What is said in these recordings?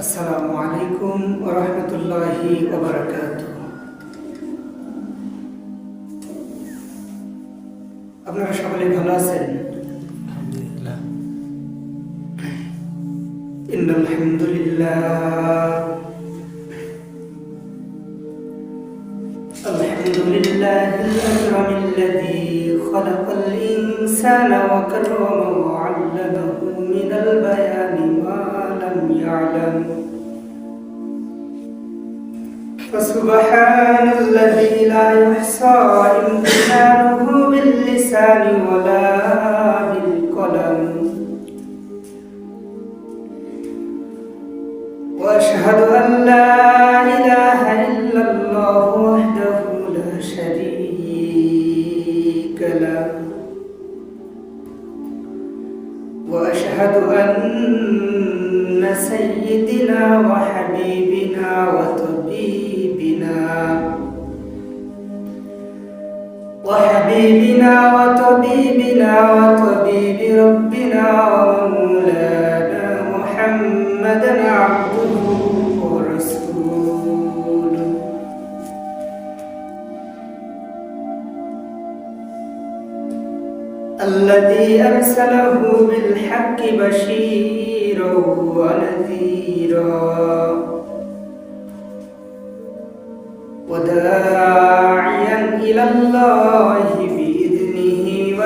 আসসালামু আলাইকুম রহমতুল্লাহি ওবরাকাত আপনারা সকলে ভালো আছেন আলহামদুলিল্লাহ إن الحمد لله الحمد لله الأكرم الذي خلق الإنسان وكرمه وعلمه من البيان ما لم يعلم. فسبحان الذي لا يحصى امتنانه باللسان ولا وطبيبنا وطبيب ربنا ومولانا محمدا عبده ورسوله. الذي أرسله بالحق بشيرا ونذيرا وداعيا إلى الله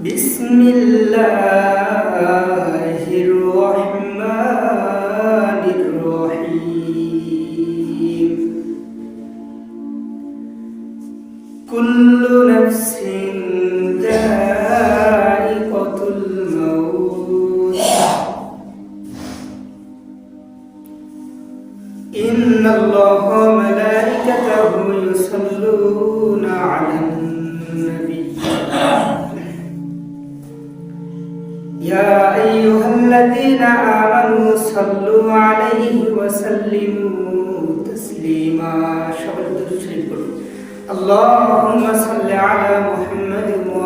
Bismillah.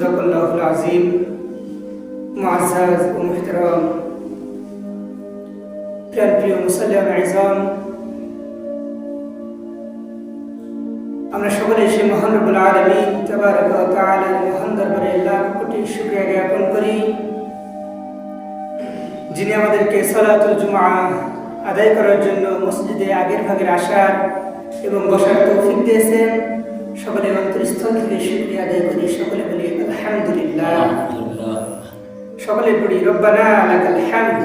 সদকুল্লাহুল আজিম মুআজ্জাজ ও মুহতারাম প্রিয় প্রিয় মুসল্লিয়ান আইজাম আমরা সকলে সেই মহান রব্বুল আলামিন তাবারাক ওয়া তাআলার মহান দরবারে লাখ কোটি শুকরিয়া জ্ঞাপন করি। যিনি আমাদেরকে সালাতুল জুমআ আদায় করার জন্য মসজিদে আগের ভাগের আসার এবং বসার তৌফিক দিয়েছেন সকলে অন্তরস্থল থেকে শুকরিয়া আদায় করি সকলে বলি আলহামদুলিল্লাহ আলহামদুলিল্লাহ সকলে পড়ি রব্বানা লাকাল হামদ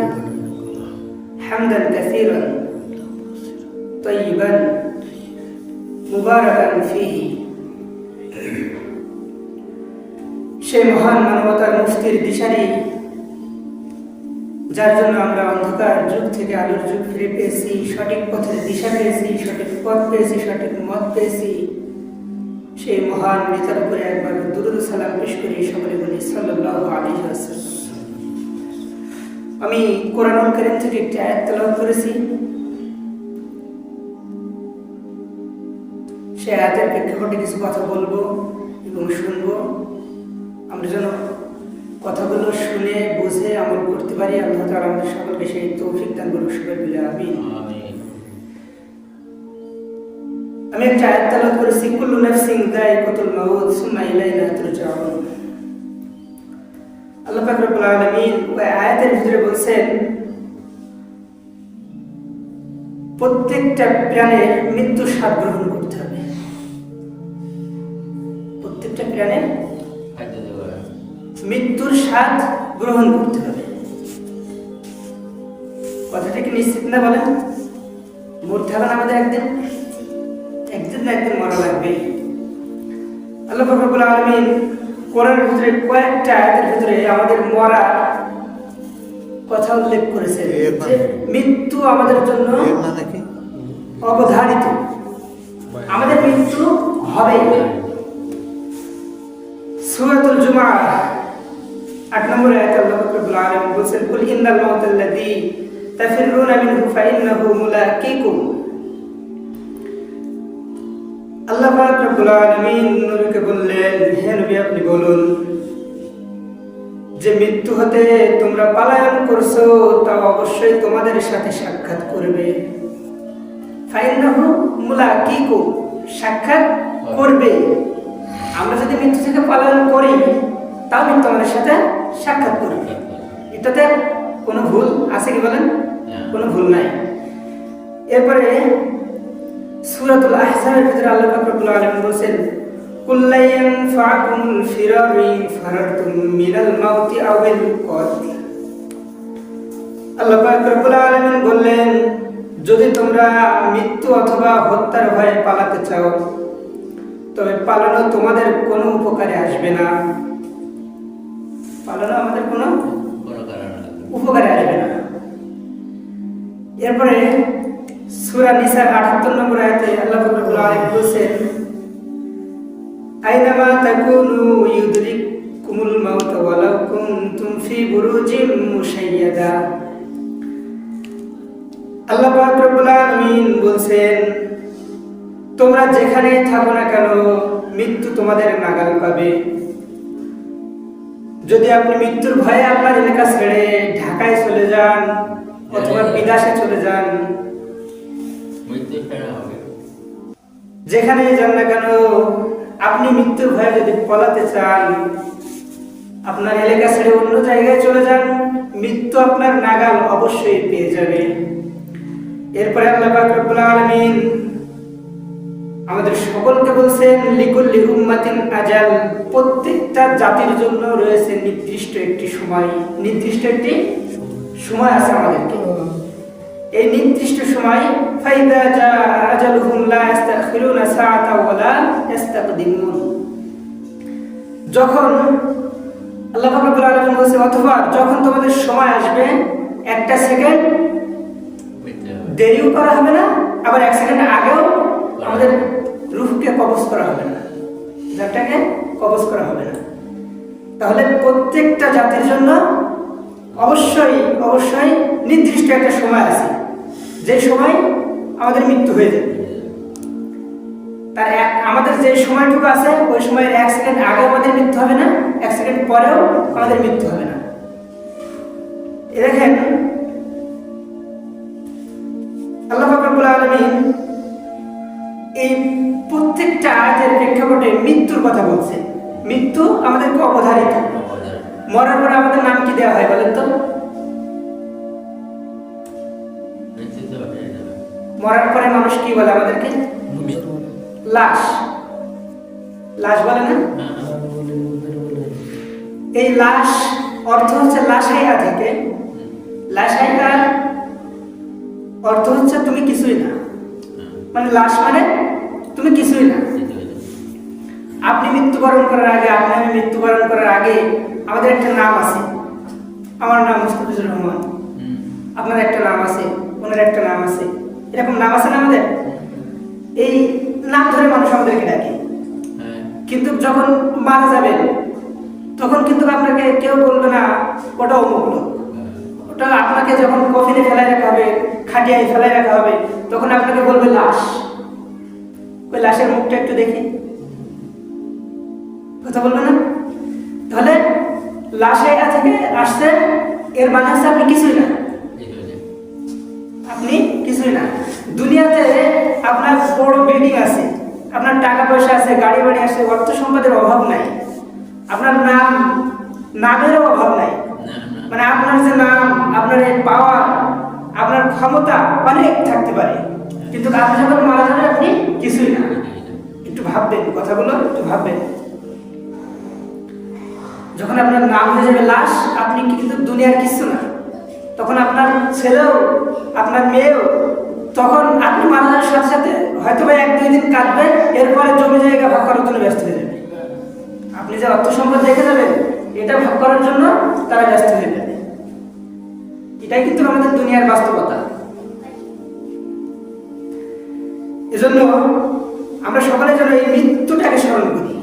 হামদান কাসীরান طيبا মুবারাকান ফিহি সেই মহান মানবতার মুফতির দিশারি যার জন্য আমরা অন্ধকার যুগ থেকে আলোর যুগ ফিরে পেয়েছি সঠিক পথের দিশা পেয়েছি সঠিক পথ পেয়েছি সঠিক মত পেয়েছি সেই মহান নেতার উপরে একবার দুরুদ সালাম পেশ করি, সকলে বলি আলাইহি আমি কোরআন কারীম থেকে একটি আয়াত তেলাওয়াত করেছি। সে আয়াতের প্রেক্ষাপটে কিছু কথা বলব এবং শুনব। আমরা যেন কথাগুলো শুনে, বুঝে আমল করতে পারি। আল্লাহ তাআলা আমাদের সকলকে সেই তৌফিক দান করুক সবাই বলে আমিন। আমি একটা আয়াত তেলাওয়াত করেছি, কুল্লু নাফসিন যায়িকাতুল মাউত, সুম্মা ইলাইনা তুরজাউন। আল্লাহ পাক রব্বুল আলামিন ওই আয়াতের ভিতরে বলছেন, প্রত্যেকটা প্রাণের মৃত্যুর স্বাদ গ্রহণ করতে হবে। প্রত্যেকটা প্রাণের মৃত্যুর স্বাদ গ্রহণ করতে হবে। কথাটা কি নিশ্চিত না বলেন? মরতে হবে না আমাদের একদিন? না একদিন মরা লাগবে। আল্লাহ রব্বুল আলামিন কোরআনের ভিতরে কয়েকটা আয়াতের ভিতরে আমাদের মরা কথা উল্লেখ করেছেন মানে মৃত্যু আমাদের জন্য মানে অবধারিত। আমাদের মৃত্যু হবে। সূরাতুল জুমআ আট নম্বর আয়াত আল্লাহ রাব্বুল আলামিন বলেন কুল ইন্নাল মাউতাল্লাযী তাফিরুনা মিনহু ফাইন্নাহু মুলাকিকুম। রব্বুল আলামিন নবীকে বললেন হে নবী আপনি বলুন যে মৃত্যু হতে তোমরা পালায়ন করছ তা অবশ্যই তোমাদের সাথে সাক্ষাৎ করবে। ফাইন্নাহু মুলাকিকুম সাক্ষাৎ করবে। আমরা যদি মৃত্যু থেকে পালন করি তাও মৃত্যু আমাদের সাথে সাক্ষাৎ করবে। এটাতে কোনো ভুল আছে কি বলেন? কোনো ভুল নাই। এরপরে সূরাতুল আহজাবের ভিতরে আল্লাহ আলামিন বলেন কুল্লায়ান ফাকুমুল ফিরারু ইন মিনাল মাউতি আও বিল কতল আল্লাহ পাক রব্বুল বললেন যদি তোমরা মৃত্যু অথবা হত্যার ভয়ে পালাতে চাও তবে পালানো তোমাদের কোনো উপকারে আসবে না। পালানো আমাদের কোনো উপকারে আসবে না। এরপরে সূরা নিসার 78 নম্বর আল্লাহ রাব্বুল আলামিন বলেছেন আইনামা তাকুনু ইউদরিকুমুল মাউত কুনতুম ফি বুরুজিম আল্লাহ পাক আলামিন বলছেন, তোমরা যেখানে থাকো না কেন, মৃত্যু তোমাদের নাগাল পাবে। যদি আপনি মৃত্যুর ভয়ে আপনার এলাকা ছেড়ে ঢাকায় চলে যান অথবা বিদেশে চলে যান যেখানে যান না কেন, আপনি মৃত্যুর ভয়ে যদি পলাতে চান, আপনার এলাকা ছেড়ে অন্য জায়গায় চলে যান, মৃত্যু আপনার নাগাল অবশ্যই পেয়ে যাবে। এরপরে আল্লাহ আমাদের সকলকে বলছেন, লিকুল্লি উম্মাতিন আজাল, প্রত্যেকটা জাতির জন্য রয়েছে নির্দিষ্ট একটি সময়। নির্দিষ্ট একটি সময় আছে আমাদেরকে। এই নির্দিষ্ট সময় ফাইদা জা আজালুহুম লা ইস্তাখিরুনা সাআতা ওয়া লা ইস্তাকদিমুন যখন আল্লাহ পাক রব্বুল আলামিন অথবা যখন তোমাদের সময় আসবে, একটা সেকেন্ড দেরিও করা হবে না, আবার এক সেকেন্ড আগেও আমাদের রুহকে কবজ করা হবে না যাটাকে কবজ করা হবে না। তাহলে প্রত্যেকটা জাতির জন্য অবশ্যই অবশ্যই নির্দিষ্ট একটা সময় আছে। যে সময় আমাদের মৃত্যু হয়ে যাবে। তার এক- আমাদের যে সময়টুকু আছে, ওই সময়ের এক সেকেন্ড আগে আমাদের মৃত্যু হবে না, এক সেকেন্ড পরেও আমাদের মৃত্যু হবে না। এ দেখেন, আল্লাহ ফাকরুল আলমিন এই প্রত্যেকটা আয়াতের প্রেক্ষাপটে মৃত্যুর কথা বলছে মৃত্যু আমাদেরকে অবধারিত। মরার পরে আমাদের নাম কি দেওয়া হয় বলেন তো? মরার পরে মানুষ কি বলে আমাদেরকে? লাশ। লাশ বলে না? এই লাশ অর্থ হচ্ছে লাশাইয়া থেকে লাশাইয়ার অর্থ হচ্ছে তুমি কিছুই না। মানে লাশ মানে তুমি কিছুই না। আপনি মৃত্যুবরণ করার আগে আপনি আমি মৃত্যুবরণ করার আগে আমাদের একটা নাম আছে। আমার নাম মুস্তাফিজুর রহমান। আপনার একটা নাম আছে ওনার একটা নাম আছে। এরকম নাম আছে না আমাদের? এই নাম ধরে মানুষ আমাদেরকে ডাকে। হ্যাঁ, কিন্তু যখন মারা যাবেন তখন কিন্তু আপনাকে কেউ বলবে না ওটা অমুক হ্যাঁ, ওটা আপনাকে যখন কফিনে ফেলাই রাখা হবে খাটিয়ায় ফেলাই রাখা হবে তখন আপনাকে বলবে লাশ। ওই লাশের মুখটা একটু দেখি। কথা বলবে না? তাহলে লাশে থেকে আসছে। এর মানে হচ্ছে আপনি কিছুই না। আপনি কিছুই না। দুনিয়াতে আপনার বড় বিল্ডিং আছে, আপনার টাকা পয়সা আছে, গাড়ি বাড়ি আছে, অর্থ সম্পদের অভাব নাই। আপনার নাম, নামেরও অভাব নাই। মানে আপনার যে নাম, আপনার এই পাওয়ার আপনার ক্ষমতা অনেক থাকতে পারে। কিন্তু আপনি যখন মারা যাবেন, আপনি কিছুই না। একটু ভাববেন, কথাগুলো একটু ভাববেন। যখন আপনার নাম হয়ে যাবে লাশ, আপনি কিন্তু দুনিয়ার কিছু না। তখন আপনার ছেলেও, আপনার মেয়েও তখন আপনি মারা যাওয়ার সাথে সাথে হয়তো বা এক দুই দিন কাটবে, এরপরে জমি জায়গা ভাগ করার জন্য ব্যস্ত হয়ে যাবে। আপনি যে অর্থ সম্পদ দেখে যাবেন, এটা ভাগ করার জন্য তারা ব্যস্ত হয়ে যাবে। এটাই কিন্তু আমাদের দুনিয়ার বাস্তবতা। এজন্য আমরা সকলে যেন এই মৃত্যুটাকে স্মরণ করি।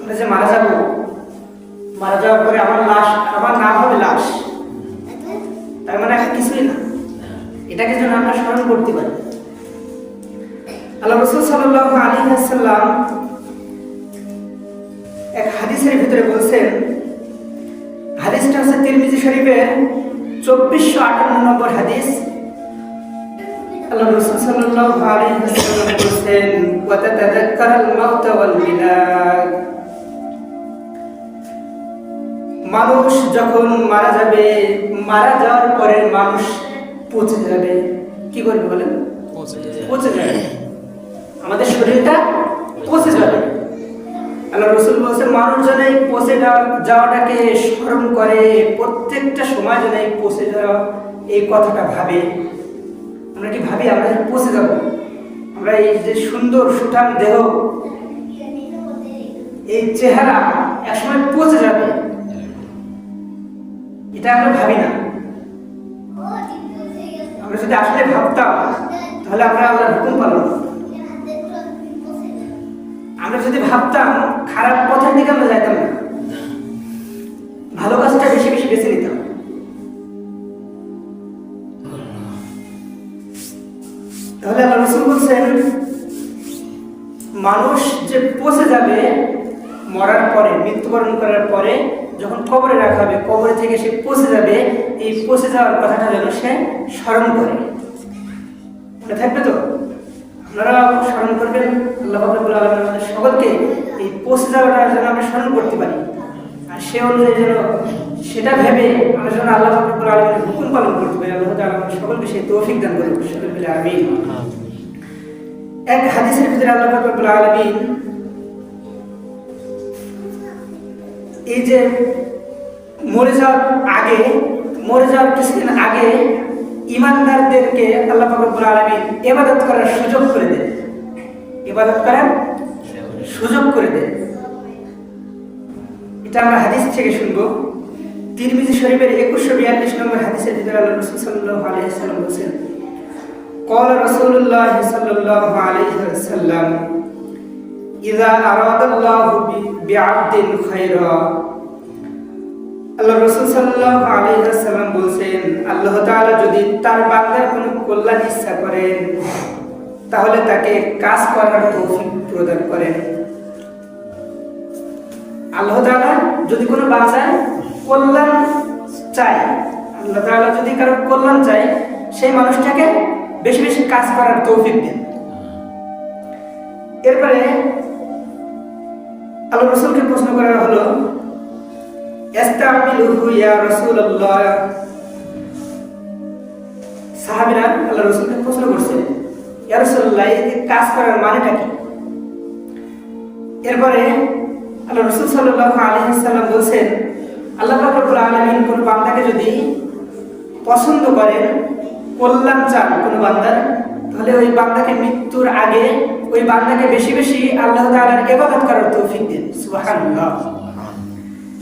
আমরা যে মারা যাব, মারা যাওয়ার পরে আমার লাশ, আমার নাম হবে লাশ। তার মানে কিছুই না। এটাকে যেন আমরা স্মরণ করতে পারি। আল্লাহ রসুল সাল্লাহ আলী সাল্লাম এক হাদিসের ভিতরে বলছেন, হাদিসটা হচ্ছে তিরমিজি শরীফের চব্বিশশো আটান্ন নম্বর হাদিস। আল্লাহ রসুল সাল্লাহ আলী সাল্লাম বলছেন মানুষ যখন মারা যাবে, মারা যাওয়ার পরে মানুষ পচে যাবে। কি করবে বলেন? পচে যাবে। আমাদের শরীরটা পচে যাবে। আল্লাহ রসুল বলছেন মানুষ যেন এই পচে যাওয়াটাকে স্মরণ করে প্রত্যেকটা সময় যেন এই পচে যাওয়া এই কথাটা ভাবে। আমরা কি ভাবি আমরা পচে যাব? আমরা এই যে সুন্দর সুঠাম দেহ এই চেহারা একসময় পচে যাবে। এটা আমরা ভাবি না। আমরা যদি আসলে ভাবতাম, তাহলে আমরা আল্লাহর হুকুম পালন আমরা যদি ভাবতাম, খারাপ পথের দিকে আমরা যাইতাম না। ভালো কাজটা বেশি বেশি বেছে নিতাম। তাহলে আল্লাহ রসুল বলছেন, মানুষ যে পচে যাবে, মরার পরে, মৃত্যুবরণ করার পরে যখন কবরে রাখা হবে, কবরে থেকে সে পচে যাবে, এই পচে যাওয়ার কথাটা যেন সে স্মরণ করে। থাকবে তো? আপনারা স্মরণ করবেন, আল্লাহ আমাদের সকলকে এই পৌঁছে যাওয়াটা যেন আমরা স্মরণ করতে পারি। আর সে অনুযায়ী যেন সেটা ভেবে আমরা যেন আল্লাহ বাবুল আলমের হুকুম পালন করতে পারি। আল্লাহ আমাদের সকলকে সেই তৌফিক দান করে সকল আমি এক হাদিসের ভিতরে আল্লাহ বাবুল আলমিন এই যে মরে যাওয়ার আগে, মরে যাওয়ার কিছুদিন আগে ইমানদারদেরকে আল্লাহ ফাকরুল আলমী এবাদত করার সুযোগ করে দেন। ইবাদত করার সুযোগ করে দেন। এটা আমরা হাদিস থেকে শুনব। তিরমিজি শরীফের একুশশো বিয়াল্লিশ নম্বর হাদিসের ভিতরে আল্লাহ রসুল সাল্লাহ বলছেন, কল রসুল্লাহ সাল্লাহ আলহিহাল্লাম আল্লাহ যদি কোনো তাহলে তাকে কাজ করার প্রদান করেন। আল্লাহ যদি কোনো কল্যাণ চায়, আল্লাহ যদি কারও কল্যাণ চায়, সেই মানুষটাকে বেশি বেশি কাজ করার তৌফিক দেন। এরপরে আল্লাহ রসুলকে প্রশ্ন করা হলো সাহাবীরা আল্লাহ রসুলকে প্রশ্ন করছে, ইয়া এই কাজ করার মানেটা কি? এরপরে আল্লাহ রসুল সাল্লাল্লাহু আলাইহি সাল্লাম বলছেন, আল্লাহ কোন বান্দাকে যদি পছন্দ করেন, কল্যাণ চান কোন বান্দার, তাহলে ওই বান্দাকে মৃত্যুর আগে ওই বান্দাকে বেশি বেশি আল্লাহ তাআলার ইবাদত করার তৌফিক দিন। সুবহানাল্লাহ।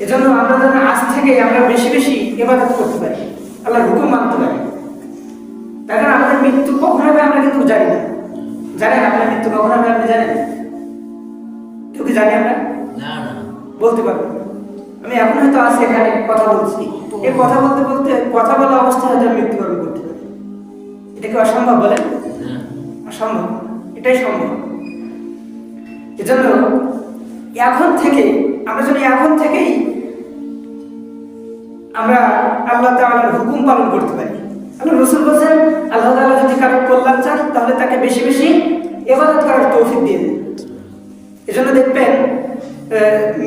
এজন্য আমরা যেন আজ থেকে আমরা বেশি বেশি ইবাদত করতে পারি। আল্লাহর হুকুম মানতে পারি। তার কারণ আমাদের মৃত্যু কখন হবে আমরা কিন্তু জানি না। জানেন আপনার মৃত্যু কখন হবে আপনি জানেন? কেউ কি জানি আমরা না না। বলতে পারব আমি এখন হয়তো আছি এখানে কথা বলছি। এই কথা বলতে বলতে কথা বলা অবস্থায় হয়তো মৃত্যুবরণ করতে পারি। এটা কি অসম্ভব বলেন? অসম্ভব। এটাই সম্ভব। এজন্য এখন থেকে, আমরা যদি এখন থেকেই আমরা আল্লাহ তাআলার হুকুম পালন করতে পারি। আল্লাহ রসুল বলছেন, আল্লাহ তাআলা যদি কারও কল্যাণ চান, তাহলে তাকে বেশি বেশি ইবাদত করার তৌফিক দিয়ে দেন। এজন্য দেখবেন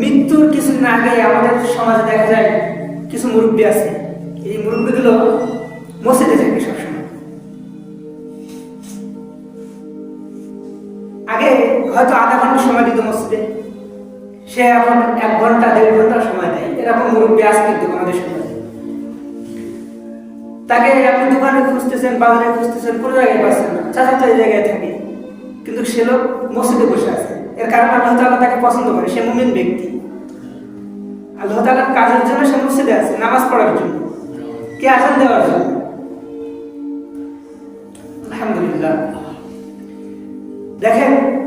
মৃত্যুর কিছুদিন আগে আমাদের সমাজে দেখা যায় কিছু মুরব্বী আছে। এই মুরব্বীগুলো মসজিদে থাকে হয়তো আধা ঘণ্টা সময় দিত মসজিদে। সে এখন এক ঘণ্টা, দেড় ঘণ্টা সময় দেয়। এরকম মুরব্বী আছে কিন্তু আমাদের সমাজে। তাকে আপনি দোকানে খুঁজতেছেন, বাজারে খুঁজতেছেন, কোনো জায়গায় পাচ্ছেন না। চাচা তো এই জায়গায় থাকে। কিন্তু সে লোক মসজিদে বসে আছে। এর কারণ আল্লাহ তাআলা তাকে পছন্দ করে। সে মুমিন ব্যক্তি। আল্লাহ তাআলার কাজের জন্য সে মসজিদে আছে, নামাজ পড়ার জন্য। কে আজান দেওয়ার জন্য? আলহামদুলিল্লাহ। দেখেন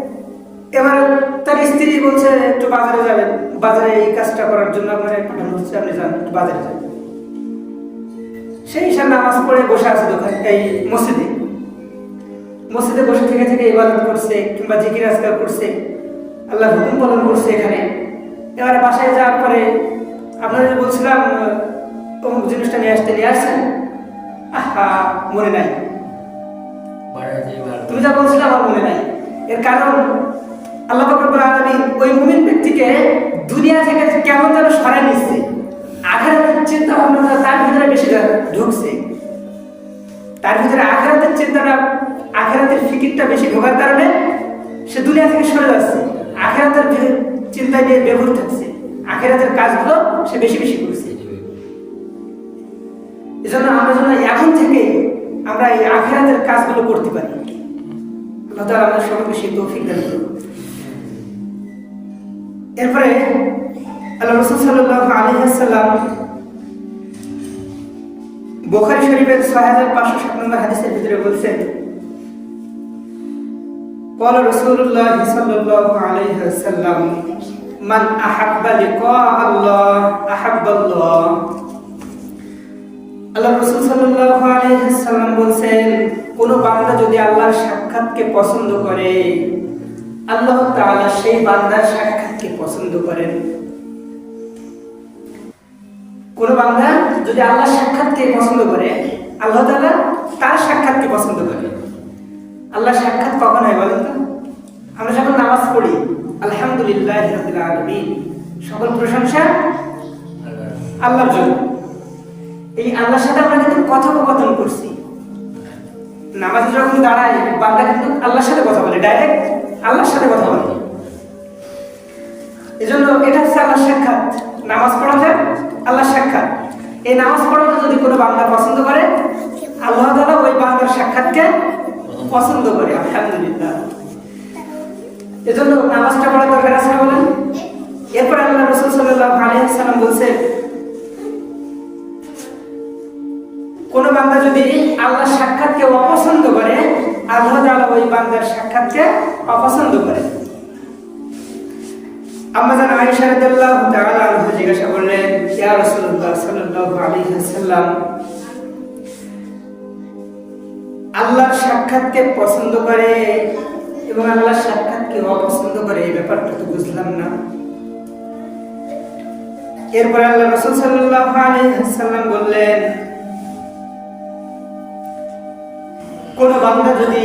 এবার তার স্ত্রী বলছে একটু বাজারে যাবেন। বাজারে এই কাজটা করার জন্য আপনার পাঠানো হচ্ছে আপনি যান একটু বাজারে যান। সেই হিসাবে নামাজ পড়ে বসে আছে দোকানে এই মসজিদে। মসজিদে বসে থেকে থেকে ইবাদত করছে কিংবা জিকির আজকার করছে। আল্লাহ হুকুম পালন করছে এখানে। এবারে বাসায় যাওয়ার পরে আপনাদের বলছিলাম অমুক জিনিসটা নিয়ে আসতে নিয়ে আসছেন? আহা মনে নাই। তুমি যা বলছিলে আমার মনে নাই। এর কারণ আল্লাহ রব্বুল আলামিন ওই মুমিন ব্যক্তিকে দুনিয়া থেকে কেমন যেন সরাই নিচ্ছে আখেরাতের চিন্তা ভাবনা তার ভিতরে বেশি ঢুকছে। তার ভিতরে আখেরাতের চিন্তাটা, আখেরাতের ফিকিরটা বেশি ঢোকার কারণে সে দুনিয়া থেকে সরে যাচ্ছে। আখেরাতের চিন্তা নিয়ে বেঘর থাকছে। আখেরাতের কাজগুলো সে বেশি বেশি করছে। এজন্য আমরা যেন এখন থেকে আমরা এই আখেরাতের কাজগুলো করতে পারি। আল্লাহ তাআলা আমাদের সকলকে সেই তৌফিক দান করুন। এরপরে আল্লাহ রাসূল সাল্লাল্লাহু আলাইহি ওয়াসাল্লাম বুখারী শরীফের 6507 নম্বর হাদিসের ভিতরে বলছেন قال رسول الله صلى الله عليه وسلم من أحب لقاء الله أحب الله আল্লাহ রসুল সাল্লাল্লাহু আলাইহি সাল্লাম বলছেন কোন বান্দা যদি আল্লাহর সাক্ষাৎকে পছন্দ করে আল্লাহ তাআলা সেই বান্দার সাক্ষাৎকে পছন্দ করেন। কোন বান্দা যদি আল্লাহর সাক্ষাৎকে পছন্দ করে, আল্লাহ তাআলা তার সাক্ষাৎকে পছন্দ করে। আল্লাহ সাক্ষাৎ কখন হয় বলেন তো? আমরা যখন নামাজ পড়ি, আলহামদুলিল্লাহ রাব্বিল আলামিন, সকল প্রশংসা আল্লাহর জন্য। এই আল্লাহর সাথে আমরা কিন্তু কথোপকথন করছি। নামাজে যখন দাঁড়ায়, বান্দা কিন্তু আল্লাহর সাথে কথা বলে ডাইরেক্ট আল্লাহর সাথে কথা বলে। এজন্য এটা হচ্ছে আল্লাহর সাক্ষাৎ। নামাজ পড়াতে আল্লাহর সাক্ষাৎ। এই নামাজ পড়াতে যদি কোনো বান্দা পছন্দ করে, আল্লাহ তাআলা ওই বান্দার সাক্ষাৎকে পছন্দ করে, আলহামদুলিল্লাহ। এজন্য নামাজটা পড়া দরকার আছে বলেন? এরপর আল্লাহ রসুল সাল্লাল্লাহু আলাইহি সাল্লাম বলছে, কোন বান্দা যদি আল্লাহর সাক্ষাৎকে অপছন্দ করে আল্লাহ তাআলা ওই বান্দার সাক্ষাৎকে অপছন্দ করে। জিজ্ঞাসা করলেন আল্লাহর সাক্ষাৎকে পছন্দ করে এবং আল্লাহর সাক্ষাৎকে অপছন্দ করে? এই ব্যাপারটা তো বুঝলাম না। এরপর আল্লাহ রাসূল সাল্লাল্লাহু আলাইহি বললেন বান্দা যদি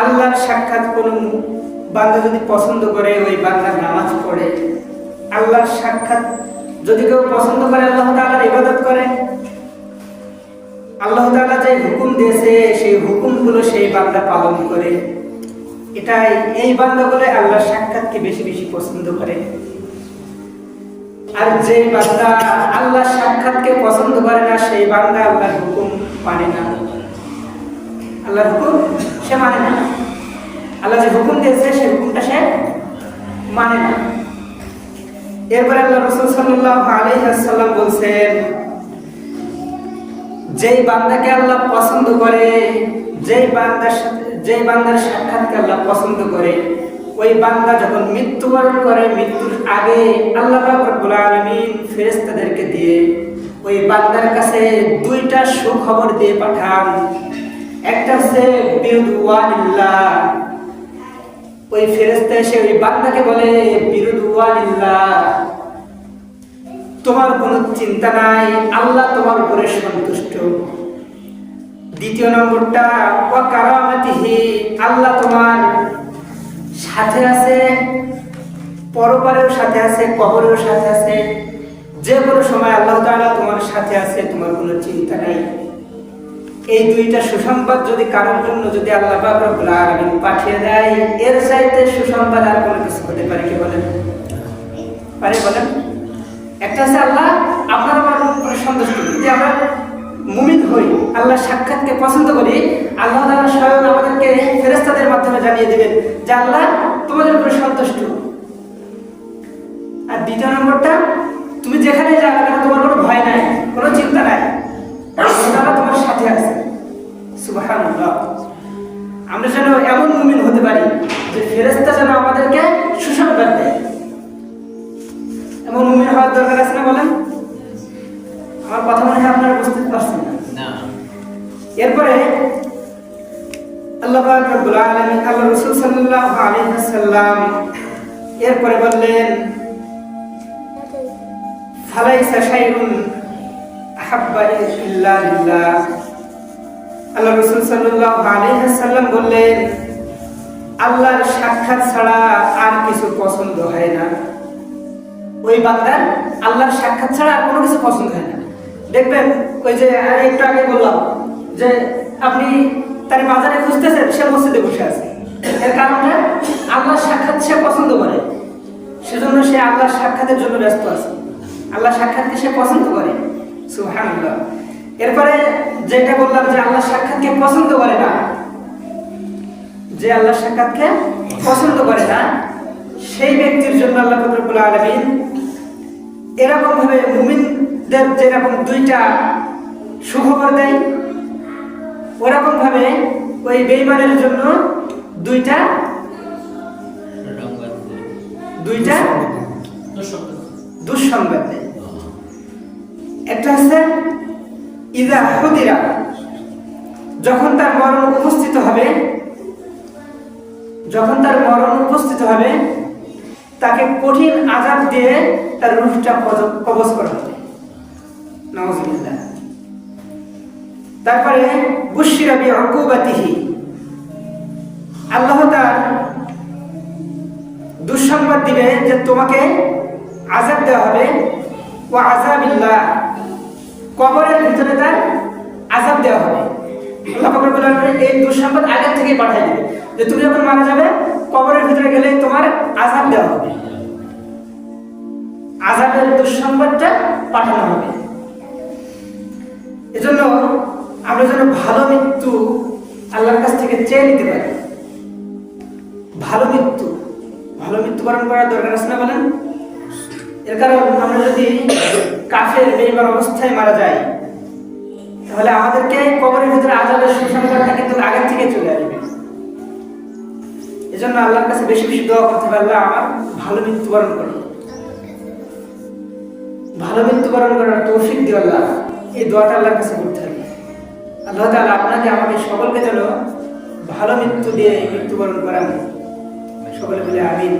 আল্লাহর সাক্ষাৎ কোন বান্দা যদি পছন্দ করে, ওই বান্দা নামাজ পড়ে। আল্লাহর সাক্ষাৎ যদি কেউ পছন্দ করে, আল্লাহ তাআলার ইবাদত করে। আল্লাহ তাআলা যে হুকুম দিয়েছে, সেই হুকুমগুলো সেই বান্দা পালন করে। এটাই, এই বান্দাগুলো আল্লাহর সাক্ষাৎকে বেশি বেশি পছন্দ করে। আর যে বান্দা আল্লাহর সাক্ষাৎকে পছন্দ করে না, সেই বান্দা আল্লাহর হুকুম মানে না। আল্লাহর হুকুম, সে মানে না। আল্লাহ যে হুকুম দিয়েছে সেই হুকুমটা সে মানে না। এরপরে আল্লাহ রসুল সাল্লাল্লাহু আলাইহি বলছেন, যেই বান্দাকে আল্লাহ পছন্দ করে, যেই বান্দার সাথে, যেই বান্দার সাক্ষাৎকে আল্লাহ পছন্দ করে, ওই বান্দা যখন মৃত্যুবরণ করে, মৃত্যুর আগে আল্লাহ রব্বুল আলামিন ফেরেশতাদেরকে দিয়ে ওই বান্দার কাছে দুইটা সুখবর দিয়ে পাঠান। একটা হচ্ছে বিরুদুয়ানিল্লাহ ওই ফেরেশতা এসে ওই বান্দাকে বলে বিরুদুয়ানিল্লাহ তোমার কোনো চিন্তা নাই, আল্লাহ তোমার উপরে সন্তুষ্ট। দ্বিতীয় নম্বরটা, ওয়াকারামাতিহি, আল্লাহ তোমার সাথে আছে, পরপারেও সাথে আছে, কবরেও সাথে আছে। যে কোনো সময় আল্লাহ তাআলা তোমার সাথে আছে, তোমার কোনো চিন্তা নাই। এই দুইটা সুসংবাদ যদি কারোর জন্য যদি আল্লাহ পাঠিয়ে দেয়, এর চাইতে সুসংবাদ আর কোনো কিছু হতে পারে কি বলেন? পারে বলেন? একটা আছে আল্লাহ, আপনার আমার উপরে সন্তুষ্ট। যদি আমরা মুমিন হই আল্লাহ সাক্ষাৎকে পছন্দ করি, আল্লাহ তাআলা স্বয়ং আমাদেরকে ফেরেশতাদের মাধ্যমে জানিয়ে দিবেন যে আল্লাহ তোমাদের উপরে সন্তুষ্ট। আর দ্বিতীয় নম্বরটা, তুমি যেখানে কেন তোমার ওয়াসাল্লাম এরপরে বললেন আল্লাহর সাক্ষাৎ ছাড়া আর কিছু পছন্দ হয় না। ওই আল্লাহর সাক্ষাৎ ছাড়া আর কোনো কিছু পছন্দ হয় না। দেখবেন, ওই যে একটু আগে বললাম যে আপনি তার বাজারে খুঁজতেছেন, সে মসজিদে বসে আছে। এর কারণটা আল্লাহর সাক্ষাৎ সে পছন্দ করে। সেজন্য সে আল্লাহর সাক্ষাতের জন্য ব্যস্ত আছে। আল্লাহ সাক্ষাৎকে সে পছন্দ করে। এরপরে যেটা বললাম যে আল্লাহ সাক্ষাৎকে পছন্দ করে না, যে আল্লাহ সাক্ষাৎকে পছন্দ করে না, সেই ব্যক্তির জন্য আল্লাহ রব্বুল আলামিন এরকম ভাবে মুমিনদের যেরকম দুইটা সুখবর দেয় ওরকম ভাবে ওই বেঈমানের জন্য দুইটা। দুইটা দুঃসংবাদ। একটা হচ্ছে ইদা হুদিরা যখন তার মরণ উপস্থিত হবে, যখন তার মরণ উপস্থিত হবে, তাকে কঠিন আজাব দিয়ে তার কজ- কবজ করা হবে তারপরে বুশিরা বি আল্লাহ তার দুঃসংবাদ দিবে যে তোমাকে আজাব দেওয়া হবে। ও আজাবিল্লাহ কবরের ভিতরে তার আজাব দেওয়া হবে। এই দুঃসংবাদ আগের থেকেই পাঠিয়ে দিবে। যে তুমি যখন মারা যাবে, কবরের ভিতরে গেলে তোমার আজাব দেওয়া হবে। আজাবের দুঃসংবাদটা পাঠানো হবে। এজন্য আমরা যেন ভালো মৃত্যু আল্লাহর কাছ থেকে চেয়ে নিতে পারি। ভালো মৃত্যু। ভালো মৃত্যুবরণ করার দরকার আছে না বলেন? এর কারণ আমরা যদি কাফের বেইমান অবস্থায় মারা যাই, তাহলে আমাদেরকে কবরের ভিতরে আজাদের সুসংবাদটা কিন্তু আগের থেকে চলে আসবে। এজন্য আল্লাহর কাছে বেশি বেশি দোয়া করতে পারলে আমার ভালো মৃত্যুবরণ করো ভালো মৃত্যুবরণ করার তৌফিক দিও আল্লাহ। এই দোয়াটা আল্লাহর কাছে করতে হবে। আল্লাহ তাআলা আপনাকে আমাকে সকলকে যেন ভালো মৃত্যু দিয়ে মৃত্যুবরণ করান। সকলে বলে আমিন